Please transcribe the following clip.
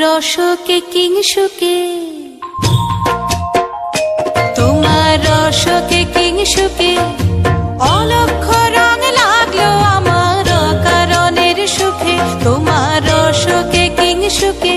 রসকে কিংসুকে তোমার রসকে কিংসুকে অলক্ষ রং লাগল আমার কারণের সুখে। তোমার রসকে কিংসুকে